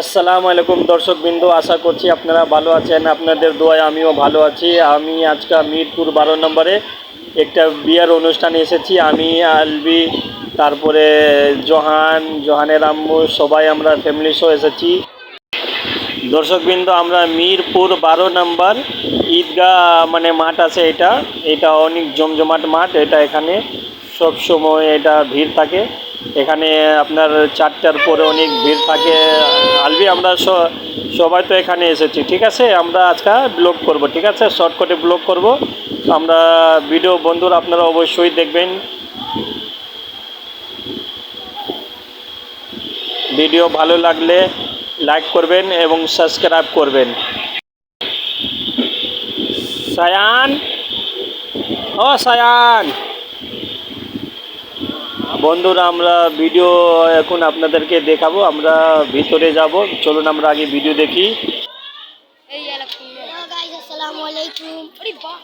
আসসালামু আলাইকুম দর্শকবৃন্দ আশা করছি আপনারা ভালো আছেন। আপনাদের দোয়ায় আমিও ভালো আছি। আমি আজকে মিরপুর বারো নম্বরে একটা বিয়ের অনুষ্ঠানে এসেছি। আমি, আলবি, তারপরে জহান, জহানের আম্মু, সবাই আমরা ফ্যামিলি সহ এসেছি। দর্শকবৃন্দ আমরা মিরপুর বারো নম্বর ঈদগাহ মানে মাঠ আছে এটা। এটা অনেক জমজমাট মাঠ, এটা এখানে। সব সময় এটা ভিড় থাকে। এখানে আপনার চারটার পরে অনেক ভিড় থাকে। আলবি, আমরা সবাই তো এখানে এসেছি, ঠিক আছে? আমরা আজকে ব্লগ করব, ঠিক আছে? শর্টকাটে ব্লগ করব। আমরা ভিডিও বন্ধুরা আপনারা অবশ্যই দেখবেন। ভিডিও ভালো লাগলে লাইক করবেন এবং সাবস্ক্রাইব করবেন। সায়ান? ও সায়ান! বন্ধুরা আমরা ভিডিও এখন আপনাদেরকে দেখাবো। আমরা ভিতরে যাব। চলুন আমরা আগে ভিডিও দেখি। বাহ।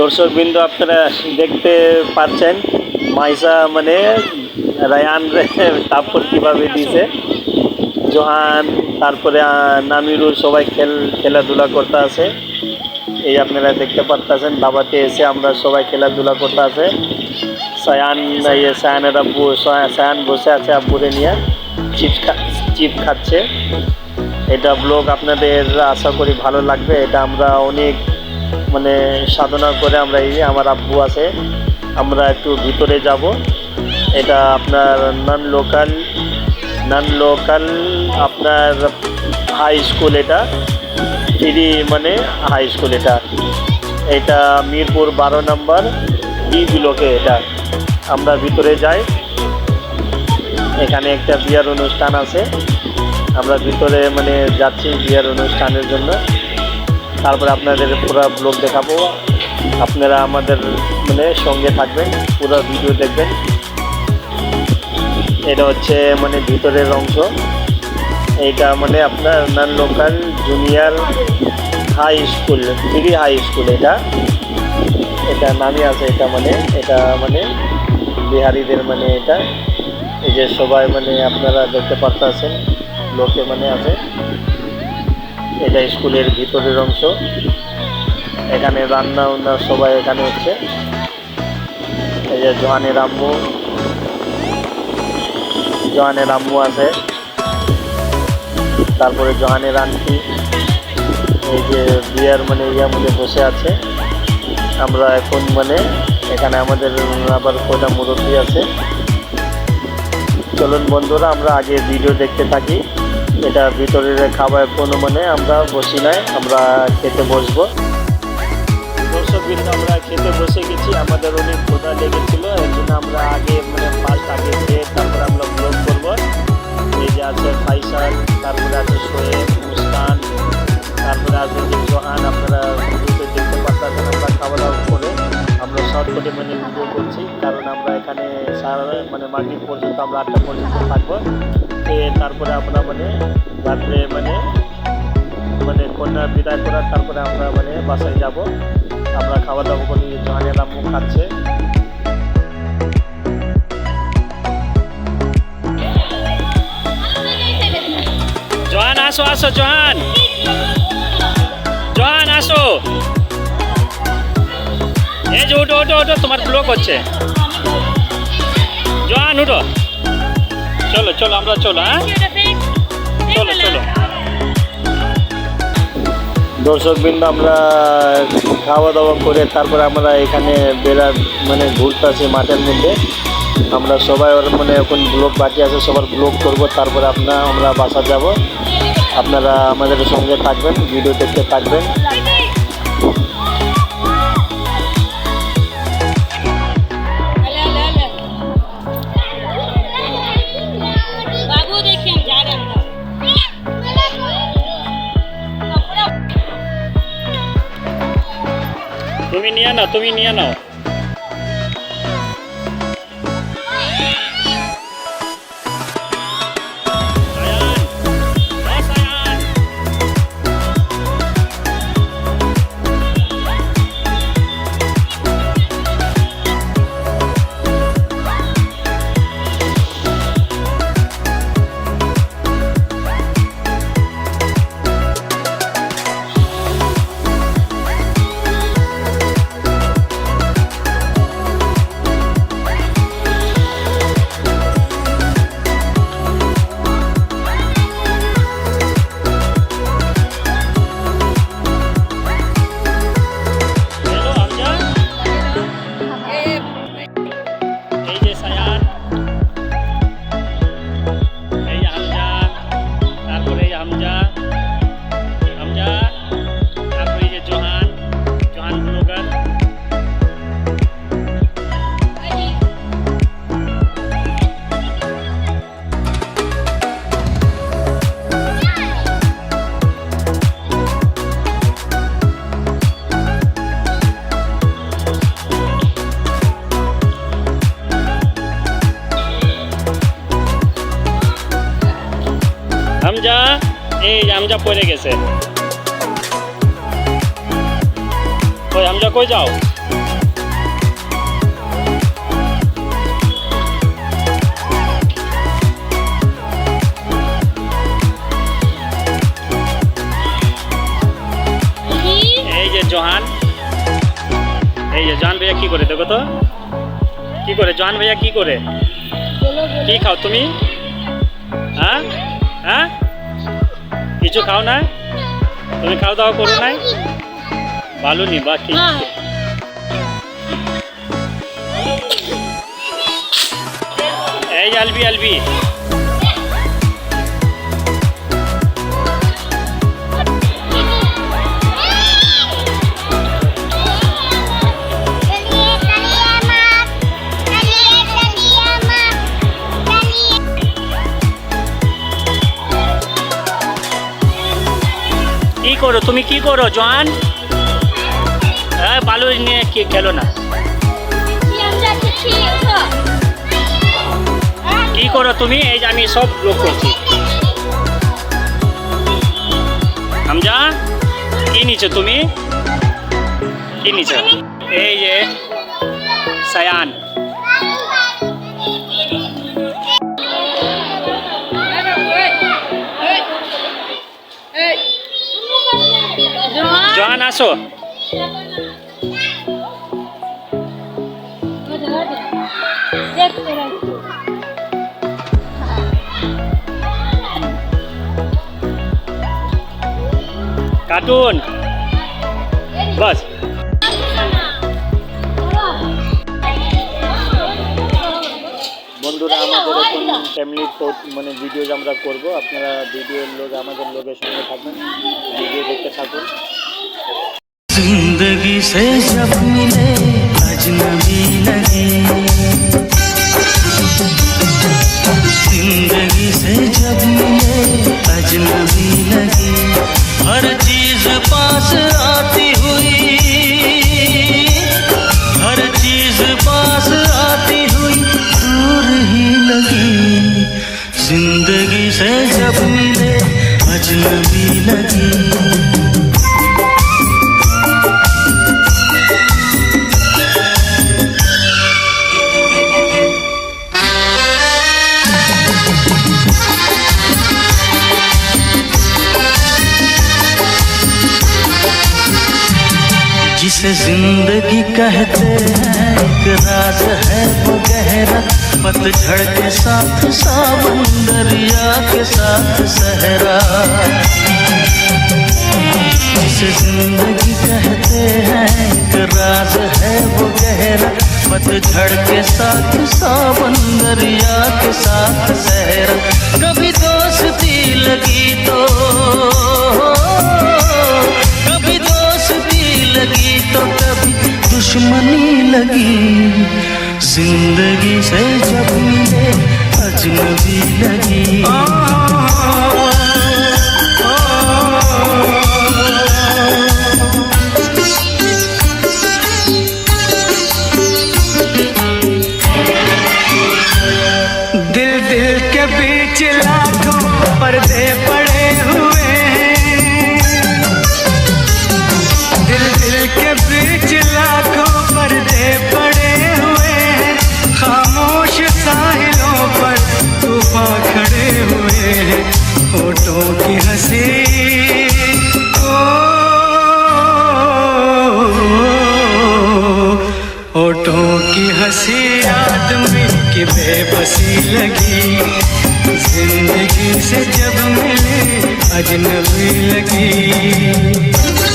দর্শকবৃন্দ আপনারা দেখতে পাচ্ছেন মাইসা মানে রায়ান তারপর কীভাবে দিছে। জোহান তারপরে নামিরুল সবাই খেল খেলাধুলা করতে আছে। এই আপনারা দেখতে পারতেছেন দাবাতে এসে আমরা সবাই খেলাধুলা করতে আছে। সায়ান ইয়ে সায়ানের আব্বু, সায়া- সায়ান বসে আছে আব্বুরে নিয়ে। চিপস খা, চিপ খাচ্ছে। এটা ব্লগ আপনাদের আশা করি ভালো লাগবে। এটা আমরা অনেক মানে সাধনা করে আমরা এই আমার আব্বু আছে। আমরা একটু ভিতরে যাব। এটা আপনার নন লোকাল নন লোকাল আপনার হাই স্কুল এটা। ফ্রি মানে হাই স্কুল এটা। এটা মিরপুর বারো নম্বর বি ব্লকে এটা। আমরা ভিতরে যাই। এখানে একটা বিয়ার অনুষ্ঠান আছে। আমরা ভিতরে মানে যাচ্ছি বিয়ার অনুষ্ঠানের জন্য। তারপরে আপনাদের পুরো ব্লগ দেখাবো। আপনারা আমাদের মানে সঙ্গে থাকবেন, পুরো ভিডিও দেখবেন। এটা হচ্ছে মানে ভিতরের অংশ। এইটা মানে আপনার non local junior high school pre high school এটা। এটা নামই আছে, এটা মানে এটা মানে বিহারিদের মানে এটা। এই যে সবাই মানে আপনারা দেখতে পারতেছেন, লোকে মানে আছে। এটা স্কুলের ভিতরের অংশ। এখানে রান্না উন্না সবাই এখানে হচ্ছে। এই যে জোহানের আম্মু। জোহানের আম্মু আছে। তারপরে জোহানের আন্টি। এই যে বিয়ার মানে ইয়া মধ্যে বসে আছে, আমরা এখন মানে এখানে আমাদের আবার কয়টা মুরব্বী আছে। চলুন বন্ধুরা, আমরা আগে ভিডিও দেখতে থাকি। এটা ভিতরের খাবার কোনো মানে আমরা বসি নাই আমরা খেতে বসবো। দর্শক বিন্দু আমরা খেতে বসে গেছি। আমাদের অনেক ক্ষুধা লেগেছিল, এর জন্য আমরা আগে মানে ফার্স্ট আগে খেয়ে তারপরে আমরা ব্লগ করব। এই যে আছে ফাইসাল তারপরে আছে সোয়েব মুস্কান তারপরে আছে যে আপনারা দেখতে পাচ্ছেন আমরা খাওয়া দাওয়া করে আমরা শর্ট করে মানে ভিডিও করছি কারণ আমরা এখানে সারা মানে মাগরিব পর্যন্ত আমরা আটটা পর্যন্ত থাকব তারপরে আমরা মানে রাত্রে মানে মানে কন্যা বিদায় করার তারপরে আমরা মানে বাসায় যাব আমরা খাওয়া দাওয়া করি জহানের আম্মু খাচ্ছে জহান আসো আসো জহান ওটো ওটো ওটো তোমার ব্লক হচ্ছে। জহান উঠো। চলো চলো, আমরা চলো হ্যাঁ? চলো চলো। দর্শকবৃন্দ, আমরা খাওয়া দাওয়া করে তারপরে আমরা এখানে বেড়ার মানে ঘুরতে ঘুরতেছি মাঠের মধ্যে। আমরা সবাই ওর মানে এখন ব্লগ বাকি আছে, সবার ব্লগ করব, তারপরে আপনার আমরা বাসা যাব। আপনারা আমাদের সঙ্গে থাকবেন ভিডিও দেখতে থাকবেন। নিয়ে তুমি নিয়ে নাও। হামজা এই যে হামজা পড়ে গেছে। ওই হামজা কই যাও? এই যে জহান। এই যে জহান ভাইয়া কি করে দেখো তো? কি করে? জহান ভাইয়া কি করে? কি খাও তুমি? হ্যাঁ? হ্যাঁ? কিছু খাও না? তুমি খাও দাওয়া করো নাই? ভালো নি বা কি এই যে আলবি আলবি। তুমি কি করো, জোয়ান? হ্যাঁ ভালো নিয়ে কি খেলো না? কি করো তুমি? এই আমি সব লোক করছি। হামজা, কি নিছো তুমি? কি নিছো? এই যে সায়ান। জোয়ান আসো কার্টুন বাস বন্ধুরা, আমাদের এখন ফ্যামিলির মানে ভিডিও আমরা করব, আপনারা ভিডিওর লোক, আমাদের লোকের সঙ্গে থাকবেন ভিডিও দেখতে থাকুন। ज़िंदगी से जब मिले, अजनबी लगी। ज़िंदगी से जब मिले, अजनबी लगी। हर चीज़ पास आती हुई, हर चीज़ पास आती हुई, दूर ही लगी। ज़िंदगी से जब मिले, अजनबी लगी। कहते हैं, एक राज है वो गहरा पतझड़ के साथ सावन दरिया के साथ सहरा। जिसे ज़िंदगी कहते हैं, एक राज है वो गहरा पतझड़ के साथ सावन दरिया के साथ सहरा। कभी दोस्ती लगी तो कभी दोस्ती लगी तो दुश्मनी लगी जिंदगी से जब मिले अजनबी लगी बेबसी लगी। ज़िंदगी से जब मिले अजनबी लगी।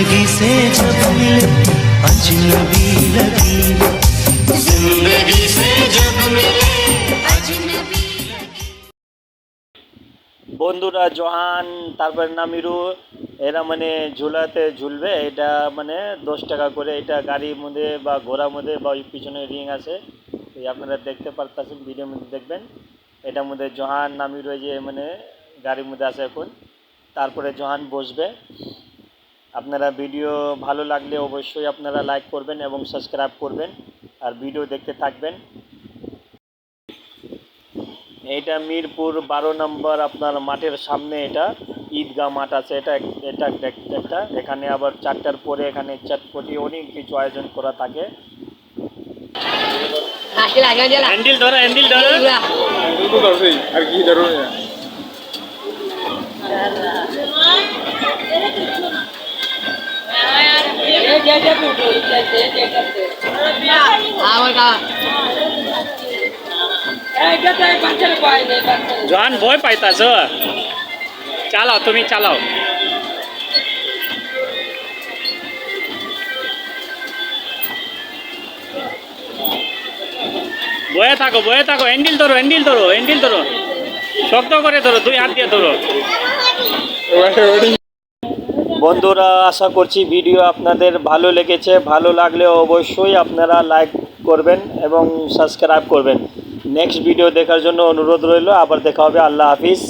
जिंदगी से जब मिले अजनबी लगी जिंदगी से जब मिले अजनबी लगी বন্ধুরা জহান তারপর নামিরু এরা মানে ঝুলাতে ঝুলবে এটা মানে দশ টাকা করে এটা গাড়ির মধ্যে বা ঘোড়ার মধ্যে বা ওই পিছনে রিং আছে এই আপনারা দেখতে পারতেছেন ভিডিওর মধ্যে দেখবেন এটার মধ্যে জহান নামিরু এই যে মানে গাড়ির মধ্যে আছে এখন তারপরে জহান বসবে আপনারা ভিডিও ভালো লাগলে অবশ্যই আপনারা লাইক করবেন এবং সাবস্ক্রাইব করবেন আর ভিডিও দেখতে থাকবেন। এটা মিরপুর বারো নম্বর আপনার মাঠের সামনে এটা ঈদগাহ মাঠ আছে। এটা এটা একটা। এখানে আবার চারটার পরে এখানে চটপটি অনেক কিছু আয়োজন করা থাকে। হ্যান্ডেল ধরো হ্যান্ডেল ধরো. জোহান, ভয় পাইতাছ? চালাও, তুমি চালাও। বয়ে থাকো বয়ে থাকো হ্যান্ডেল ধরো হ্যান্ডেল ধরো হ্যান্ডেল ধরো। শক্ত করে ধরো, দুই হাত দিয়ে ধরো। বন্ধুরা, আশা করছি ভিডিও আপনাদের ভালো লেগেছে। ভালো লাগলে অবশ্যই আপনারা লাইক করবেন এবং সাবস্ক্রাইব করবেন। নেক্সট ভিডিও দেখার জন্য অনুরোধ রইল। আবার দেখা হবে। আল্লাহ হাফিজ।